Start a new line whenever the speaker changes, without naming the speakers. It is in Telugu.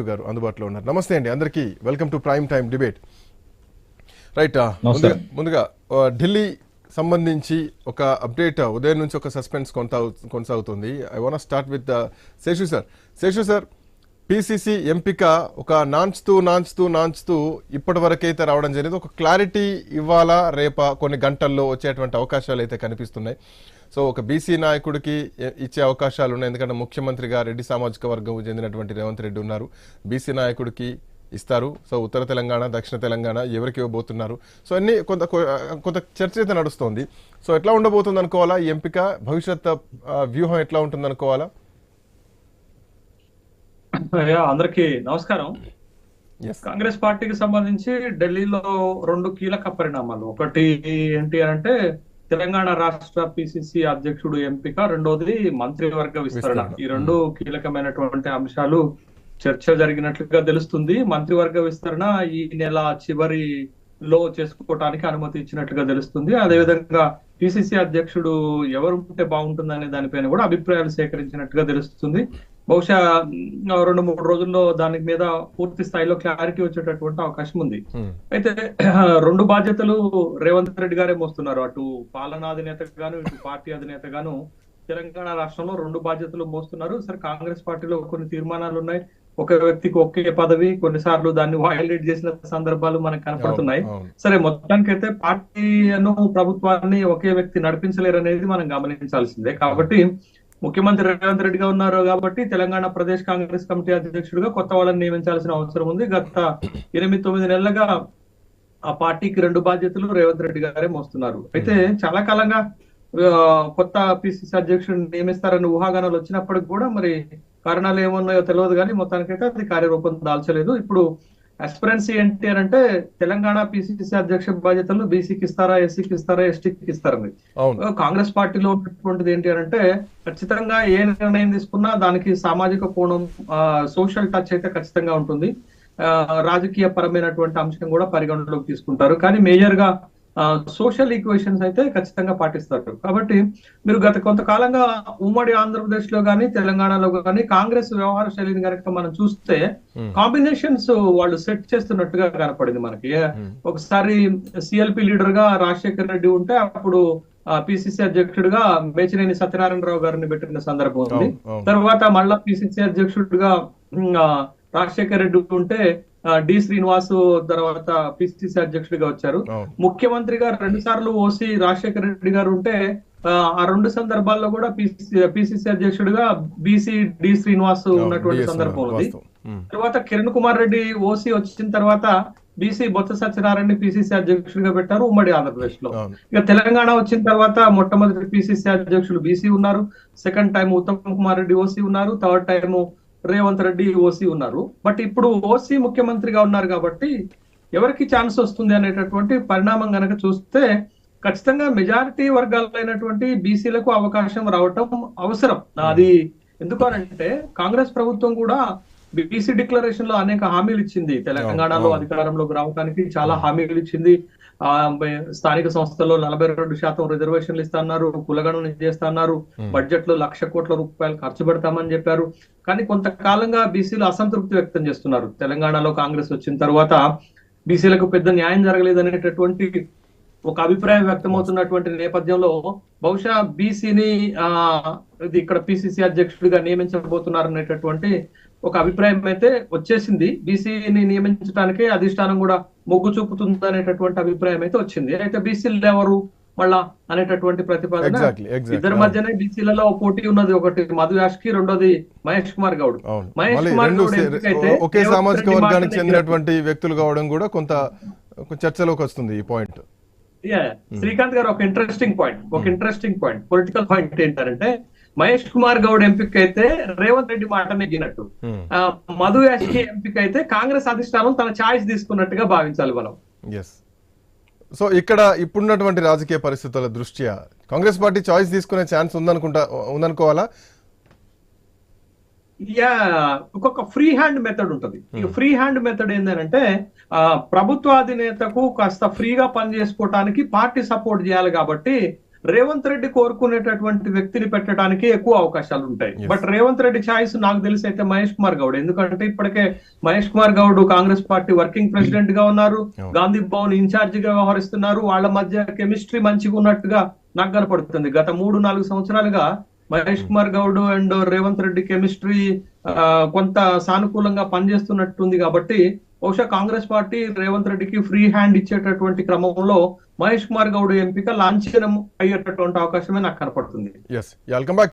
గారు అందుబాటులో ఉన్నారు. నమస్తే అండి అందరికీ welcome to prime time debate. Right. ముందుగా ఢిల్లీ సంబంధించి ఒక అప్డేట్ ఉదయం నుంచి ఒక సస్పెన్స్ కొనసాగుతుంది. I want start with Seshu sir. Seshu sir PCC ఎంపిక ఒక నాంచుతూ నాంచుతూ నాంచుతూ ఇప్పటి వరకైతే రావడం జరిగింది. ఒక క్లారిటీ ఇవ్వాలా రేపా? కొన్ని గంటల్లో వచ్చేటువంటి అవకాశాలు అయితే కనిపిస్తున్నాయి. సో ఒక బీసీ నాయకుడికి ఇచ్చే అవకాశాలు ఉన్నాయి. ఎందుకంటే ముఖ్యమంత్రిగా రెడ్డి సామాజిక వర్గం చెందినటువంటి రేవంత్ రెడ్డి ఉన్నారు. బీసీ నాయకుడికి ఇస్తారు. సో ఉత్తర తెలంగాణ దక్షిణ తెలంగాణ ఎవరికి ఇవ్వబోతున్నారు. సో అన్ని కొంత కొంత చర్చ అయితే నడుస్తోంది. సో ఎట్లా ఉండబోతుంది అనుకోవాలా? ఈ ఎంపిక భవిష్యత్ వ్యూహం ఎట్లా ఉంటుంది అనుకోవాలా?
అందరికీ నమస్కారం. కాంగ్రెస్ పార్టీకి సంబంధించి ఢిల్లీలో రెండు కీలక పరిణామాలు. ఒకటి ఏంటి అంటే తెలంగాణ రాష్ట్ర పిసిసి అధ్యక్షుడు ఎంపిక రెండోది మంత్రివర్గ విస్తరణ. ఈ రెండు కీలకమైనటువంటి అంశాలు చర్చ జరిగినట్లుగా తెలుస్తుంది. మంత్రివర్గ విస్తరణ ఈ నెల చివరిలో చేసుకోవటానికి అనుమతి ఇచ్చినట్లుగా తెలుస్తుంది. అదేవిధంగా పిసిసి అధ్యక్షుడు ఎవరు ఉంటే బాగుంటుందనే దానిపైన కూడా అభిప్రాయాలు సేకరించినట్టుగా తెలుస్తుంది. బహుశా రెండు మూడు రోజుల్లో దాని మీద పూర్తి స్థాయిలో క్లారిటీ వచ్చేటటువంటి అవకాశం ఉంది. అయితే రెండు బాధ్యతలు రేవంత్ రెడ్డి గారే మోస్తున్నారు. అటు పాలనాధినేతగాను ఇటు పార్టీ అధినేతగాను తెలంగాణ రాష్ట్రంలో రెండు బాధ్యతలు మోస్తున్నారు. సరే కాంగ్రెస్ పార్టీలో కొన్ని తీర్మానాలు ఉన్నాయి. ఒక వ్యక్తికి ఒకే పదవి. కొన్నిసార్లు దాన్ని వైలేట్ చేసిన సందర్భాలు మనకు కనపడుతున్నాయి. సరే మొత్తానికైతే పార్టీను ప్రభుత్వాన్ని ఒకే వ్యక్తి నడిపించలేరు అనేది మనం గమనించాల్సిందే. కాబట్టి ముఖ్యమంత్రి రేవంత్ రెడ్డిగా ఉన్నారు కాబట్టి తెలంగాణ ప్రదేశ్ కాంగ్రెస్ కమిటీ అధ్యక్షుడిగా కొత్త వాళ్ళని నియమించాల్సిన అవసరం ఉంది. గత ఎనిమిది తొమ్మిది నెలలుగా ఆ పార్టీకి రెండు బాధ్యతలు రేవంత్ రెడ్డి గారే మోస్తున్నారు. అయితే చాలా కాలంగా కొత్త పిసిసి అధ్యక్షుడిని నియమిస్తారని ఊహాగానాలు వచ్చినప్పటికి కూడా మరి కారణాలు ఏమున్నాయో తెలియదు కానీ మొత్తానికైతే అది కార్యరూపం దాల్చలేదు. ఇప్పుడు అస్పిరెన్సీ ఏంటి అని అంటే తెలంగాణ పిసిసి అధ్యక్ష బాధ్యతలు బీసీకి ఇస్తారా ఎస్సీకి ఇస్తారా ఎస్టీకి ఇస్తారని కాంగ్రెస్ పార్టీలో ఉన్నటువంటిది ఏంటి అని అంటే ఖచ్చితంగా ఏ నిర్ణయం తీసుకున్నా దానికి సామాజిక కోణం సోషల్ టచ్ అయితే ఖచ్చితంగా ఉంటుంది. ఆ, రాజకీయ పరమైనటువంటి అంశం కూడా పరిగణలోకి తీసుకుంటారు. కానీ మేజర్గా సోషల్ ఈక్వేషన్స్ అయితే ఖచ్చితంగా పాటిస్తారు కాబట్టి మీరు గత కొంతకాలంగా ఉమ్మడి ఆంధ్రప్రదేశ్లో కానీ తెలంగాణలో కానీ కాంగ్రెస్ వ్యవహార శైలిని కనుక మనం చూస్తే
Hmm.
కాంబినేషన్స్ వాళ్ళు సెట్ చేస్తున్నట్టుగా కనపడింది మనకి
Hmm.
ఒకసారి సిఎల్పి లీడర్గా రాజశేఖర్ రెడ్డి ఉంటే అప్పుడు పిసిసి అధ్యక్షుడిగా మేచినేని సత్యనారాయణరావు గారిని పెట్టిన సందర్భం ఉంది తర్వాత మళ్ళా పిసిసి అధ్యక్షుడిగా రాజశేఖర్ రెడ్డి ఉంటే డి శ్రీనివాసు తర్వాత పిసిసి అధ్యక్షుడిగా వచ్చారు. ముఖ్యమంత్రిగా రెండు సార్లు ఓసి రాజశేఖర రెడ్డి గారు ఉంటే ఆ, రెండు సందర్భాల్లో కూడా పిసిసి అధ్యక్షుడిగా బీసీ డి శ్రీనివాస్ ఉన్నటువంటి సందర్భం ఉంది. తర్వాత కిరణ్ కుమార్ రెడ్డి ఓసీ వచ్చిన తర్వాత బీసీ బొత్స సత్యనారాయణ పిసిసి అధ్యక్షుడిగా పెట్టారు ఉమ్మడి
ఆంధ్రప్రదేశ్లో
ఇక తెలంగాణ వచ్చిన తర్వాత మొట్టమొదటి పిసిసి అధ్యక్షులు బీసీ ఉన్నారు. Second time Uttam Kumar Reddy OC ఉన్నారు. Third time Revanth Reddy OC ఉన్నారు. బట్ ఇప్పుడు ఓసీ ముఖ్యమంత్రిగా ఉన్నారు కాబట్టి ఎవరికి ఛాన్స్ వస్తుంది అనేటటువంటి పరిణామం కనుక చూస్తే ఖచ్చితంగా మెజారిటీ వర్గాలైనటువంటి బీసీలకు అవకాశం రావటం అవసరం. అది ఎందుకనంటే కాంగ్రెస్ ప్రభుత్వం కూడా బీసీ డిక్లరేషన్లో అనేక హామీలు ఇచ్చింది తెలంగాణలో. అధికారంలోకి రావడానికి చాలా హామీలు ఇచ్చింది స్థానిక సంస్థల్లో నలభై రెండు శాతం రిజర్వేషన్లు ఇస్తున్నారు కులగణన చేస్తున్నారు. బడ్జెట్లో లక్ష కోట్ల రూపాయలు ఖర్చు పెడతామని చెప్పారు కానీ కొంతకాలంగా బీసీలు అసంతృప్తి వ్యక్తం చేస్తున్నారు తెలంగాణలో కాంగ్రెస్ వచ్చిన తర్వాత బీసీలకు పెద్ద న్యాయం జరగలేదు అనేటటువంటి ఒక అభిప్రాయం వ్యక్తమవుతున్నటువంటి నేపథ్యంలో బహుశా బీసీని ఆ ఇది ఇక్కడ పిసిసి అధ్యక్షుడిగా నియమించబోతున్నారు అనేటటువంటి ఒక అభిప్రాయం అయితే వచ్చేసింది. బీసీని నియమించడానికే అధిష్టానం కూడా మొగ్గు చూపుతుంది అనేటటువంటి అభిప్రాయం అయితే వచ్చింది. అయితే బీసీలు ఎవరు? మళ్ళా అనేటటువంటి ప్రతిపాదన ఇద్దరి మధ్యనే బీసీలలో పోటీ ఉన్నది ఒకటి. మధు యాష్కి రెండోది మహేష్ కుమార్ గౌడ్. మహేష్ కుమార్ గౌడ్
ఒకే సామాజిక వర్గానికి
మాటనే
చెందినటువంటి వ్యక్తులు కావడం కూడా కొంత చర్చలోకి వస్తుంది ఈ పాయింట్.
Yeah, శ్రీకాంత్ గారు ఒక ఇంట్రెస్టింగ్ పాయింట్ ఒక ఇంట్రెస్టింగ్ పాయింట్ పొలిటికల్ పాయింట్ ఏంటంటే మహేష్ కుమార్ గౌడ్ ఎంపిక అయితే రేవంత్ రెడ్డి మాట నెగ్గినట్టు మధు యాష్కి ఎంపిక అయితే కాంగ్రెస్ అధిష్టానం తన ఛాయిస్ తీసుకున్నట్టుగా భావించాలి మనం.
సో ఇక్కడ ఇప్పుడున్నటువంటి రాజకీయ పరిస్థితుల దృష్ట్యా కాంగ్రెస్ పార్టీ చాయిస్ తీసుకునే ఛాన్స్ ఉందనుకుంటా ఉందనుకోవాలా?
యా ఒక్కొక్క ఫ్రీ హ్యాండ్ మెథడ్ ఉంటుంది. ఈ ఫ్రీ హ్యాండ్ మెథడ్ ఏంటంటే ప్రభుత్వాధినేతకు కాస్త ఫ్రీగా పని చేసుకోవటానికి పార్టీ సపోర్ట్ చేయాలి కాబట్టి రేవంత్ రెడ్డి కోరుకునేటటువంటి వ్యక్తిని పెట్టడానికి ఎక్కువ అవకాశాలు ఉంటాయి. బట్ రేవంత్ రెడ్డి ఛాయిస్ నాకు తెలిసి అయితే మహేష్ కుమార్ గౌడ్. ఎందుకంటే ఇప్పటికే Mahesh Kumar Goud Congress party working ప్రెసిడెంట్గా ఉన్నారు. గాంధీ భవన్ ఇన్ఛార్జ్గా వ్యవహరిస్తున్నారు. వాళ్ళ మధ్య కెమిస్ట్రీ మంచిగా ఉన్నట్టుగా నాకు కనపడుతుంది. గత మూడు నాలుగు సంవత్సరాలుగా మహేష్ కుమార్ గౌడ్ అండ్ రేవంత్ రెడ్డి కెమిస్ట్రీ కొంత సానుకూలంగా పనిచేస్తున్నట్టుంది కాబట్టి బహుశా కాంగ్రెస్ పార్టీ రేవంత్ రెడ్డికి ఫ్రీ హ్యాండ్ ఇచ్చేటటువంటి క్రమంలో మహేష్ కుమార్ గౌడ్ ఎంపిక లాంఛనం అయ్యేటటువంటి అవకాశమే నాకు కనపడుతుంది.